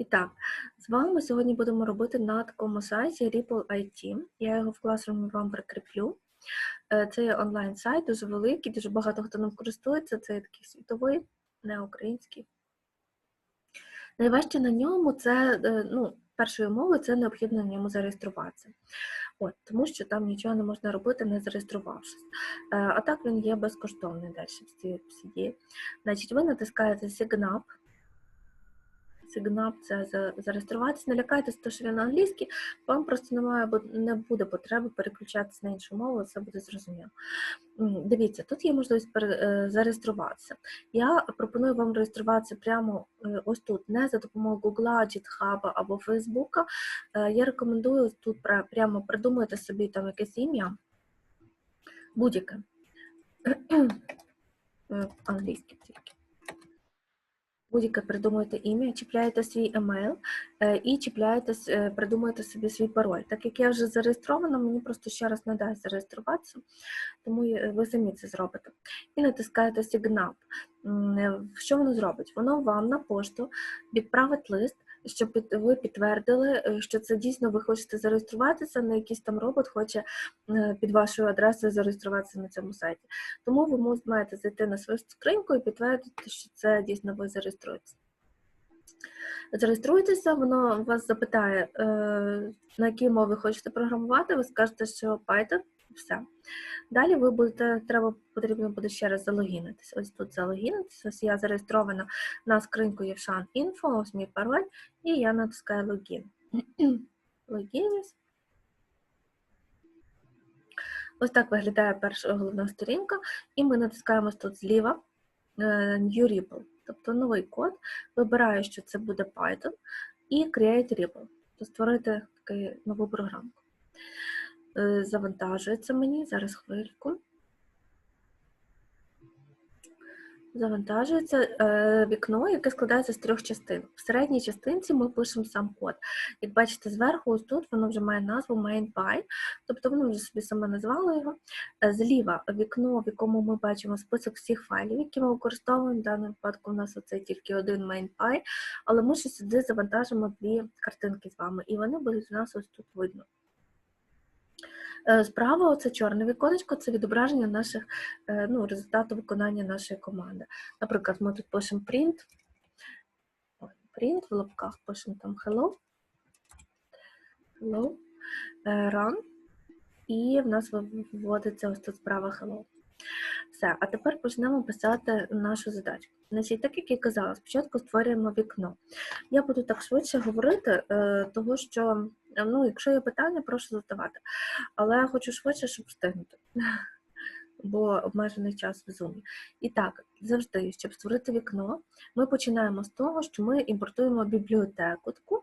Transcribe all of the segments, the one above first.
І так, з вами ми сьогодні будемо робити на такому сайті Ripple IT. Я його в класрумі вам прикріплю. Е, Це є онлайн-сайт, дуже великий, дуже багато хто ним користується. Це є такий світовий, не український. Найважче на ньому це, е, ну, першою мовою, це необхідно на ньому зареєструватися. От, тому що там нічого не можна робити, не зареєструвавшись. Е, А так він є безкоштовний далі всі дії. Значить, ви натискаєте Sign Up. Це зареєструватися. Не лякайтеся, що він на англійській, вам просто немає, не буде потреби переключатися на іншу мову, це буде зрозуміло. Дивіться, тут є можливість е, зареєструватися. Я пропоную вам реєструватися прямо е, ось тут, не за допомогою Google, GitHub або Facebook. Е, Я рекомендую тут прямо придумати собі там якесь ім'я, будь-яке. Англійське тільки будь-яке придумуєте ім'я, чіпляєте свій емейл е, і чіпляєте, е, придумуєте собі свій пароль. Так як я вже зареєстрована, мені просто ще раз не дасть зареєструватися, тому е, ви самі це зробите. І натискаєте е, Що воно зробить? Воно вам на пошту відправить лист, щоб ви підтвердили, що це дійсно ви хочете зареєструватися, не якийсь там робот хоче під вашою адресою зареєструватися на цьому сайті. Тому ви маєте зайти на свою скриньку і підтвердити, що це дійсно ви зареєструєтеся. Зареєструєтеся, воно вас запитає, е, на якій мові хочете програмувати, ви скажете, що Python, все. Далі ви будете, треба, потрібно буде ще раз залогінитись. Ось тут залогінитись. Ось я зареєстрована на скриньку Євшан Інфо, ось мій пароль, і я натискаю логін. Логінюсь. Ось так виглядає перша головна сторінка, і ми натискаємо тут зліва е, New Ripple, тобто новий код. Вибираю, що це буде Python, і Create Ripple, тобто створити таку нову програмку. Е, Завантажується мені, зараз хвильку. Завантажується е, вікно, яке складається з трьох частин. В середній частинці ми пишемо сам код. Як бачите, зверху, ось тут воно вже має назву MainPy, тобто воно вже собі саме назвало його. Е, Зліва вікно, в якому ми бачимо список всіх файлів, які ми використовуємо. В даному випадку у нас оце тільки один MainPy, але ми ще сюди завантажимо дві картинки з вами, і вони будуть у нас ось тут видно. Е, Справа оце чорне віконечко, це відображення наших е, ну, результату виконання нашої команди. Наприклад, ми тут пишемо print, print в лапках пишемо там hello, hello, е, run, і в нас вив- вводиться ось тут справа hello. Все, а тепер почнемо писати нашу задачу. Значить, так як я казала, спочатку створюємо вікно. Я буду так швидше говорити, того що, ну, якщо є питання, прошу задавати. Але я хочу швидше, щоб встигнути, бо обмежений час в зумі. І так, завжди, щоб створити вікно, ми починаємо з того, що ми імпортуємо бібліотеку, таку,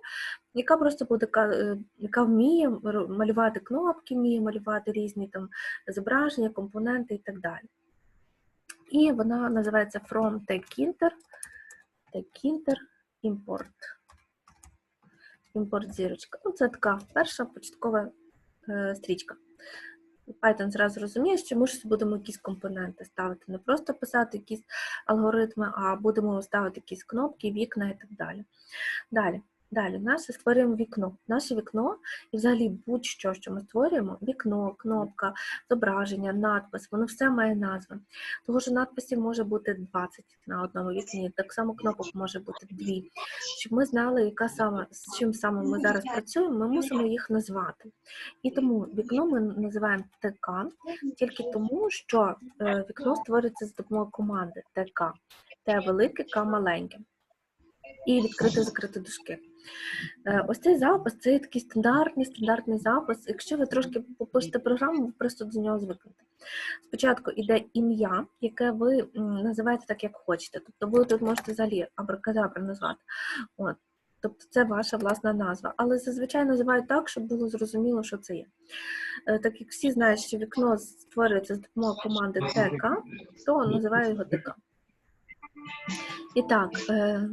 яка просто буде е, яка вміє малювати кнопки, вміє малювати різні там зображення, компоненти і так далі. І вона називається From TechInter, TechInter Import. Імпорт зірочка. Ну, це така перша початкова е, стрічка. Python зразу розуміє, що ми ж будемо якісь компоненти ставити, не просто писати якісь алгоритми, а будемо ставити якісь кнопки, вікна і так далі. Далі. Далі, наше створюємо вікно. Наше вікно і взагалі будь-що, що ми створюємо, вікно, кнопка, зображення, надпис, воно все має назви. Того що надписів може бути 20 на одному вікні, так само кнопок може бути дві. Щоб ми знали, яка саме, з чим саме ми зараз працюємо, ми мусимо їх назвати. І тому вікно ми називаємо ТК тільки тому, що е, вікно створюється з допомогою команди ТК. Т велике, К маленьке. І відкрити закрити дужки. Е, Ось цей запис це такий стандартний, стандартний запис. Якщо ви трошки попишете програму, ви просто до нього звикнете. Спочатку йде ім'я, яке ви називаєте так, як хочете. Тобто ви тут можете взагалі абракадабра назвати. От. Тобто це ваша власна назва. Але зазвичай називають так, щоб було зрозуміло, що це є. Е, Так як всі знають, що вікно створюється з допомогою команди ТК, то називаю його ТК. І так, е,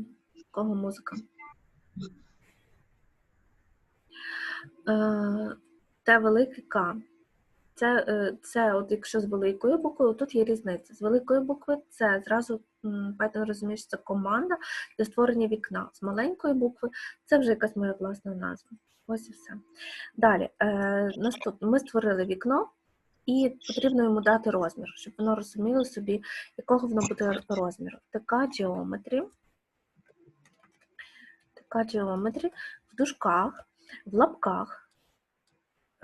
кого музика? Е, Т велике К. Це, е, це от якщо з великою буквою, тут є різниця. З великої букви це зразу Python розуміє, що це команда для створення вікна. З маленької букви це вже якась моя власна назва. Ось і все. Далі, е, наступне, ми створили вікно, і потрібно йому дати розмір, щоб воно розуміло собі, якого воно буде розміру. Така geometry, така geometry в дужках, в лапках.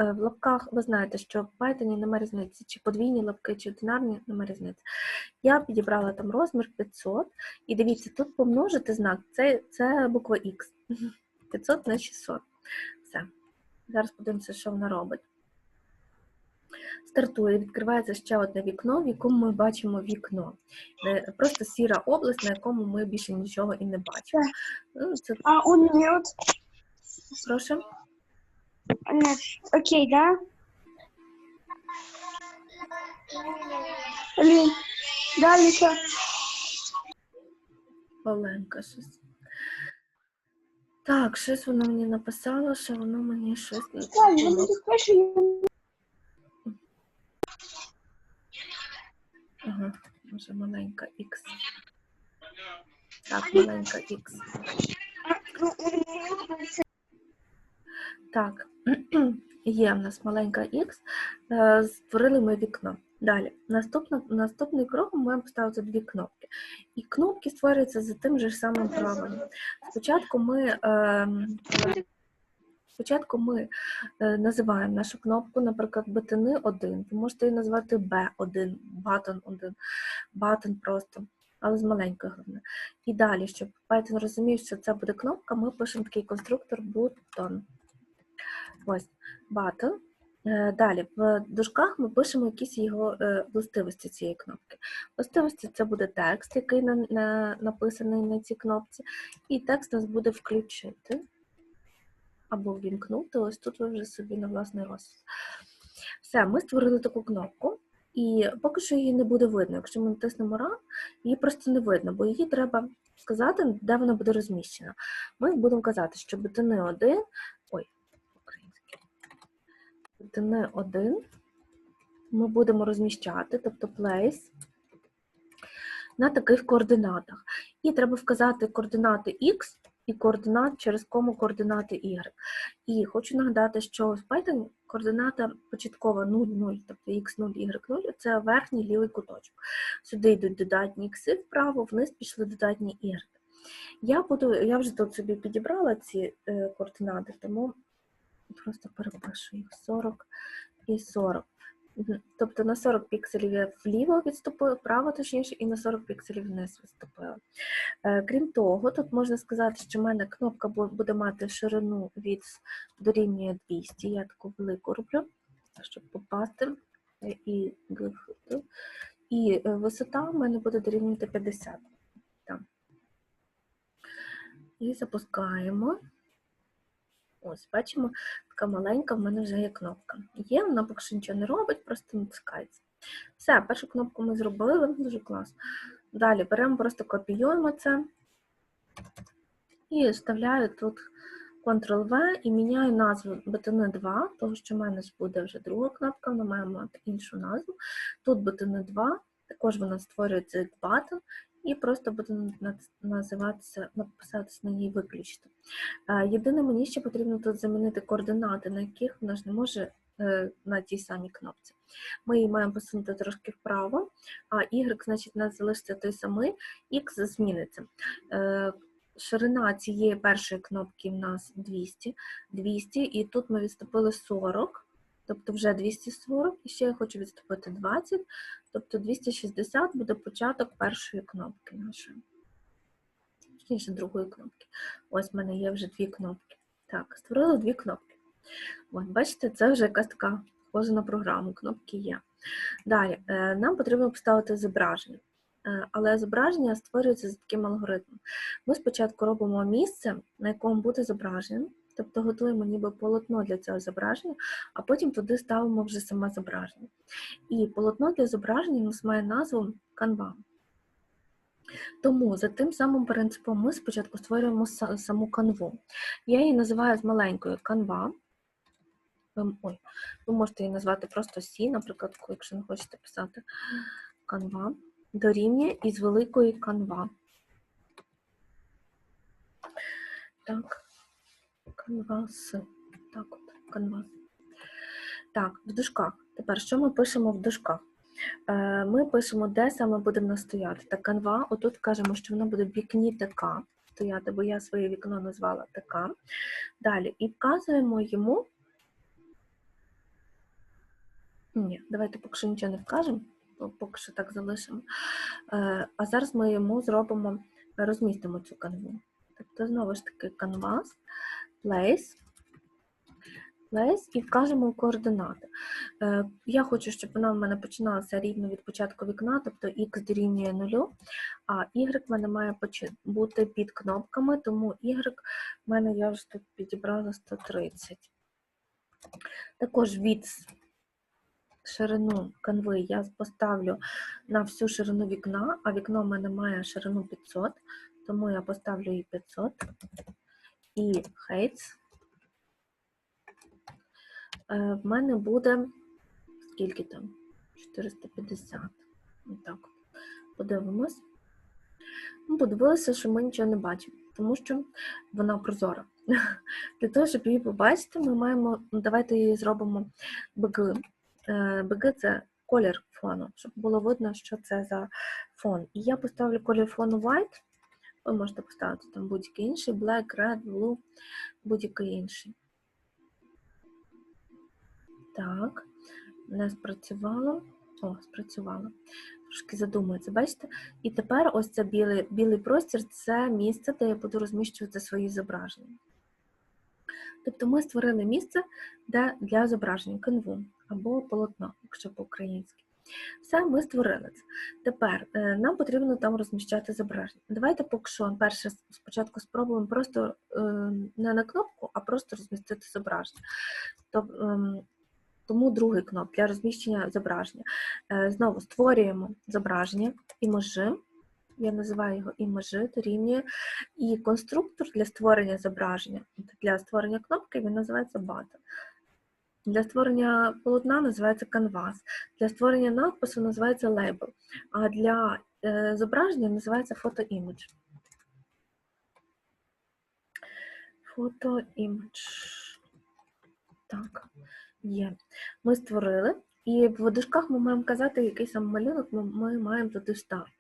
Е, В лапках ви знаєте, що в Python немає різниці, чи подвійні лапки, чи одинарні, немає різниці. Я підібрала там розмір 500, і дивіться, тут помножити знак, це, це буква X. 500 на 600. Все. Зараз подивимося, що вона робить. Стартує, відкривається ще одне вікно, в якому ми бачимо вікно. Е, Просто сіра область, на якому ми більше нічого і не бачимо. Ну, Це А он умрет. Прошу. Окей, да? Блин. Да, Лиса. Оленка щось. Так, щось воно мені написало, що воно мені щось не ну слышишь, Ага, може маленька X. Так, маленька X. Так, є в нас маленька X. Е, Створили ми вікно. Далі, наступна, наступний крок ми поставити дві кнопки. І кнопки створюються за тим же самим правилом. Спочатку ми, ем, спочатку ми е, називаємо нашу кнопку, наприклад, бетини 1. Ви можете її назвати B1, button 1, button просто, але з маленької головне. І далі, щоб Python розумів, що це буде кнопка, ми пишемо такий конструктор button. Ось, button. Е, Далі, в дужках ми пишемо якісь його е, властивості цієї кнопки. Властивості це буде текст, який на, на, написаний на цій кнопці, і текст нас буде включити або ввімкнути. Ось тут ви вже собі на власний розсуд. Все, ми створили таку кнопку, і поки що її не буде видно. Якщо ми натиснемо Run, її просто не видно, бо її треба сказати, де вона буде розміщена. Ми будемо казати, що бетини 1, ой, українське, бетини 1 ми будемо розміщати, тобто place, на таких координатах. І треба вказати координати X і координат через кому координати Y. І хочу нагадати, що в Python координата початкова 0, 0, тобто x0, y0 це верхній лівий куточок. Сюди йдуть додатні ікси вправо, вниз пішли додатні y. Я буду, я вже тут собі підібрала ці е, координати, тому просто перепишу їх 40 і 40. Тобто на 40 пікселів я вліво відступила, вправо точніше, і на 40 пікселів вниз відступила. Е, Крім того, тут можна сказати, що в мене кнопка буде мати ширину від дорівнює 200. Я таку велику роблю, щоб попасти. Е, І, і е, висота в мене буде дорівнювати 50. Там. І запускаємо. Ось, бачимо, така маленька в мене вже є кнопка. Є, вона поки що нічого не робить, просто натискається. Все, першу кнопку ми зробили, дуже класно. Далі беремо, просто копіюємо це і вставляю тут Ctrl-V і міняю назву бетони 2, тому що в мене буде вже друга кнопка, вона має мати іншу назву. Тут бетони 2, також вона створюється як button, і просто буде називатися, написатися на ній виключно. Єдине, мені ще потрібно тут замінити координати, на яких вона ж не може е, на тій самій кнопці. Ми її маємо посунути трошки вправо, а Y, значить, нас залишиться той самий, X зміниться. Е, Ширина цієї першої кнопки в нас 200, 200, і тут ми відступили 40, тобто вже 240, і ще я хочу відступити 20, тобто 260 буде початок першої кнопки нашої. Точніше, другої кнопки. Ось в мене є вже дві кнопки. Так, створили дві кнопки. От, бачите, це вже якась така схожа на програму, кнопки є. Далі, е, нам потрібно поставити зображення. Е, Але зображення створюється за таким алгоритмом. Ми спочатку робимо місце, на якому буде зображення, тобто готуємо ніби полотно для цього зображення, а потім туди ставимо вже саме зображення. І полотно для зображення у нас має назву Canva. Тому за тим самим принципом ми спочатку створюємо саму канву. Я її називаю з маленькою канва. ем, ой, ви можете її назвати просто Сі, наприклад, якщо не хочете писати канва, дорівнює із великої канва. Так, канвас. Так, от, канвас. Так, в дужках. Тепер що ми пишемо в дужках? Е, Ми пишемо, де саме будемо настояти. Та канва, отут кажемо, що вона буде в вікні ТК стояти, бо я своє вікно назвала ТК. Далі, і вказуємо йому. Ні, давайте поки що нічого не вкажемо, поки що так залишимо. Е, А зараз ми йому зробимо, розмістимо цю канву. Тобто, знову ж таки, canvas, place, place і вкажемо координати. Е, Я хочу, щоб вона в мене починалася рівно від початку вікна, тобто x дорівнює 0, а y в мене має бути під кнопками, тому y в мене я вже тут підібрала 130. Також від ширину канви я поставлю на всю ширину вікна, а вікно в мене має ширину 500, тому я поставлю її 500. І heights е, в мене буде скільки там? 450. Отак. Подивимось. Ну, подивилися, що ми нічого не бачимо, тому що вона прозора. Для того, щоб її побачити, ми маємо, ну, давайте її зробимо BG. Е, BG – це колір фону, щоб було видно, що це за фон. І я поставлю колір фону white. Ви можете поставити там будь-який інший, black, red, blue, будь-який інший. Так, не спрацювало. О, спрацювало. Трошки задумується, бачите? І тепер ось це білий, білий простір це місце, де я буду розміщувати свої зображення. Тобто ми створили місце де для зображення канву або полотно, якщо по-українськи. Все, ми створили це. Тепер е, нам потрібно там розміщати зображення. Давайте поки що перше спочатку спробуємо просто е, не на кнопку, а просто розмістити зображення. Ем, тому другий кноп для розміщення зображення. Е, Знову створюємо зображення іможи. Я називаю його іможи, дорівнює. І конструктор для створення зображення, для створення кнопки він називається button. Для створення полотна називається canvas. Для створення надпису називається label. А для е, зображення називається photo-image. Photo-image. Так, є. Ми створили. І в дужках ми маємо казати, який саме малюнок ми, ми маємо туди вставити.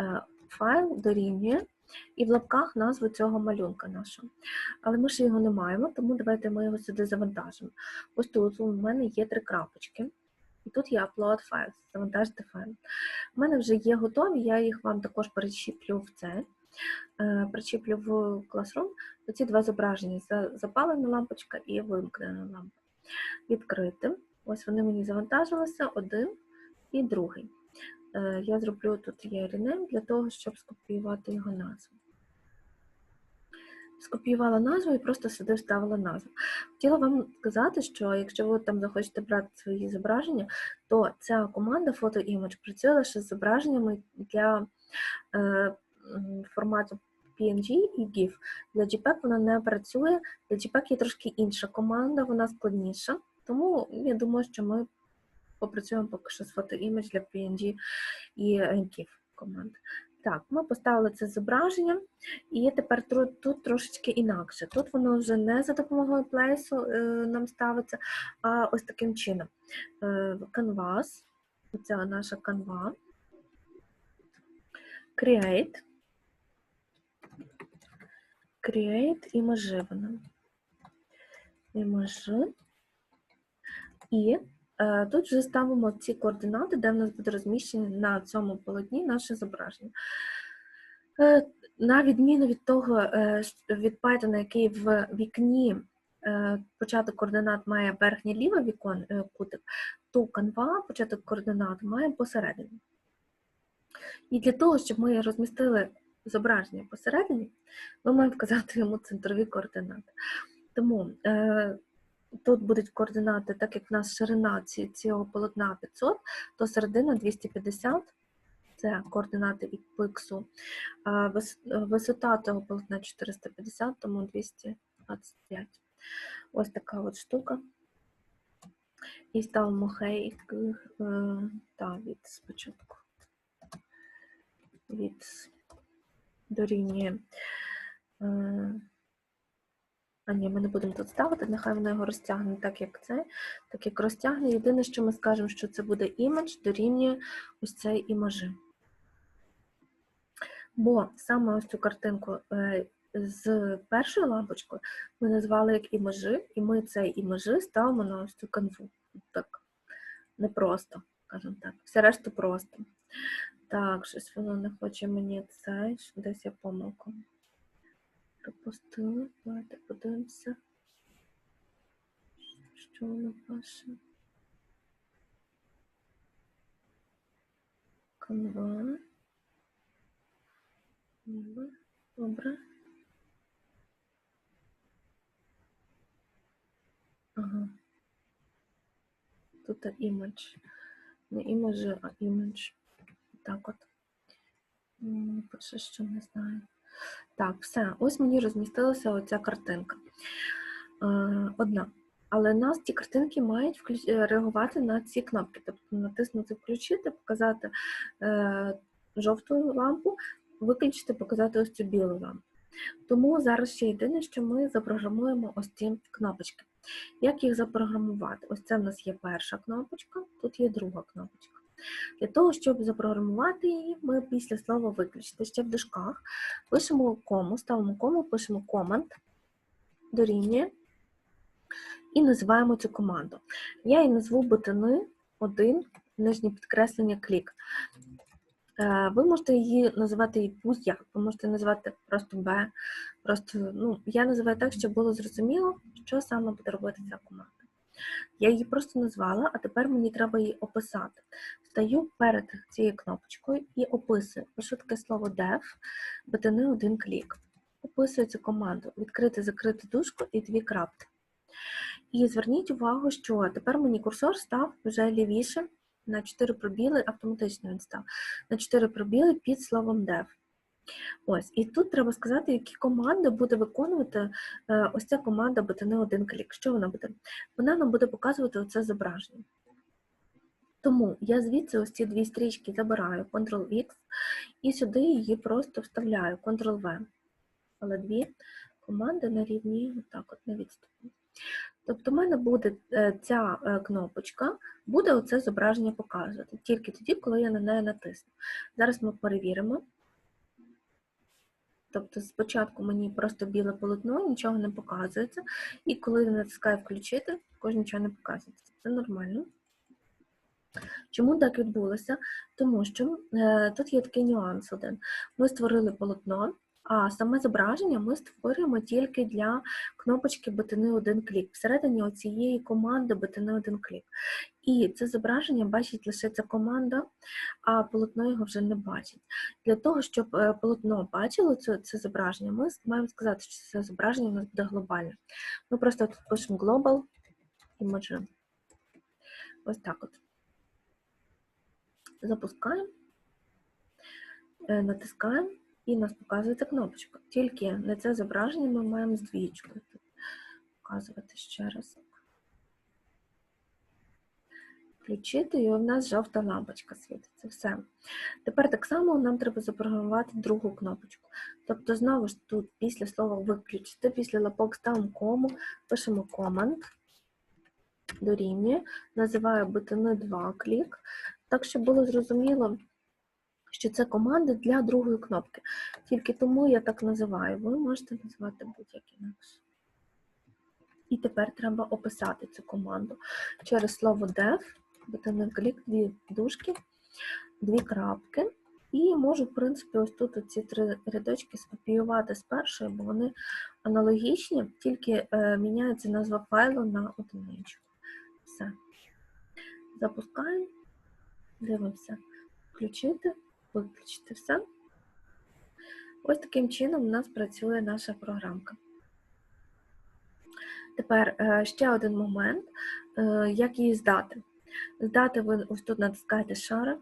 Е, Файл дорівнює і в лапках назву цього малюнка нашого. Але ми ще його не маємо, тому давайте ми його сюди завантажимо. Ось тут у мене є три крапочки. І тут є upload files, завантажити файл. У мене вже є готові, я їх вам також перечіплю в це. Е, Причіплю в Classroom оці два зображення: запалена лампочка і вимкнена лампа. Відкрити. Ось вони мені завантажилися, один і другий. Е, Я зроблю тут є rename для того, щоб скопіювати його назву. Скопіювала назву і просто сюди вставила назву. Хотіла вам сказати, що якщо ви там захочете брати свої зображення, то ця команда Photo Image працює лише з зображеннями для е, формату PNG і GIF. Для JPEG вона не працює. Для JPEG є трошки інша команда, вона складніша. Тому я думаю, що ми попрацюємо поки що з Image для PNG і е, GIF команд. Так, ми поставили це зображення, і тепер тут трошечки інакше. Тут воно вже не за допомогою плейсу е, нам ставиться, а ось таким чином. Е, Canvas, це наша канва. Create. Create і межи вона. І межи. І е, тут вже ставимо ці координати, де в нас буде розміщено на цьому полотні наше зображення. Е, на відміну від того, е, від Python, який в вікні е, початок координат має верхнє ліве вікон, е, кутик, то Canva початок координат має посередині. І для того, щоб ми розмістили зображення посередині, ми маємо вказати йому центрові координати. Тому е, тут будуть координати, так як в нас ширина цього полотна 500, то середина 250 це координати від пиксу. Е, Висота цього полотна 450, тому 225. Ось така от штука. І ставимо хейк е, та, від спочатку. Від дорівнює. А ні, ми не будемо тут ставити, нехай воно його розтягне так, як це, так як розтягне. Єдине, що ми скажемо, що це буде імідж, дорівнює ось цей імажі. Бо саме ось цю картинку е, з першою лампочкою ми назвали як імажі, і ми цей імажі ставимо на ось цю канву. Так, непросто, скажімо так. Все решта просто. Так, щось воно не хоче мені цей, десь я помилку. Пропустила. Давайте подивимося. Що воно пише? Канва. Добре. Ага. Тут імідж. Не імеджі, а імідж. Так от. Пише, що не знаю. Так, все. Ось мені розмістилася оця картинка. Е, Одна. Але нас ці картинки мають е, реагувати на ці кнопки. Тобто натиснути включити, показати е, жовту лампу, виключити, показати ось цю білу лампу. Тому зараз ще єдине, що ми запрограмуємо ось ці кнопочки. Як їх запрограмувати? Ось це в нас є перша кнопочка, тут є друга кнопочка. Для того, щоб запрограмувати її, ми після слова виключити ще в дужках пишемо кому, ставимо кому, пишемо команд, дорівнює і називаємо цю команду. Я її назву бутини 1, нижнє підкреслення клік. Е, Ви можете її називати будь-як, ви можете називати просто Б, просто, ну, я називаю так, щоб було зрозуміло, що саме буде робити ця команда. Я її просто назвала, а тепер мені треба її описати. Стаю перед цією кнопочкою і описую. Пишу таке слово dev, бетини один клік. Описую цю команду, відкрити, закрити дужку і дві крапки. І зверніть увагу, що тепер мені курсор став вже лівіше на 4 пробіли, автоматично він став, на 4 пробіли під словом dev. Ось, і тут треба сказати, які команди буде виконувати е, ось ця команда бутини один клік. Що вона буде? Вона нам буде показувати оце зображення. Тому я звідси ось ці дві стрічки забираю Ctrl-X і сюди її просто вставляю Ctrl-V. Але дві команди на рівні, отак от на відступі. Тобто в мене буде е, ця е, кнопочка, буде оце зображення показувати, тільки тоді, коли я на неї натисну. Зараз ми перевіримо. Тобто спочатку мені просто біле полотно, нічого не показується, і коли натискаю включити, також нічого не показується. Це нормально. Чому так відбулося? Тому що е, тут є такий нюанс один. Ми створили полотно, а саме зображення ми створюємо тільки для кнопочки бутини один клік. Всередині оцієї команди бутини один клік. І це зображення бачить лише ця команда, а полотно його вже не бачить. Для того, щоб е, полотно бачило це, це зображення, ми маємо сказати, що це зображення у нас буде глобальне. Ми просто тут пишемо Global Image. Ось так от. Запускаємо, е, натискаємо і нас показується кнопочка. Тільки на це зображення ми маємо з двічкою показувати ще раз. Включити, і у нас жовта лампочка світиться. Все. Тепер так само нам треба запрограмувати другу кнопочку. Тобто, знову ж тут після слова виключити, після лапок ставимо кому, пишемо команд, дорівнює, називаю бутини 2 клік. Так, щоб було зрозуміло, що це команда для другої кнопки. Тільки тому я так називаю. Ви можете називати будь-як інакше. І тепер треба описати цю команду через слово dev, бутини клік, дві дужки, дві крапки. І можу, в принципі, ось тут ці три рядочки скопіювати з першої, бо вони аналогічні, тільки е, міняється назва файлу на одиничку. Все. Запускаємо, дивимося, включити, виключити все. Ось таким чином у нас працює наша програмка. Тепер е, ще один момент, е, як її здати. Здати ви ось тут натискаєте шара.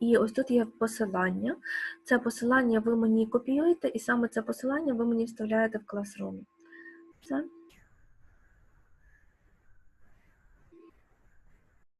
І ось тут є посилання. Це посилання ви мені копіюєте, і саме це посилання ви мені вставляєте в класрумі. Все.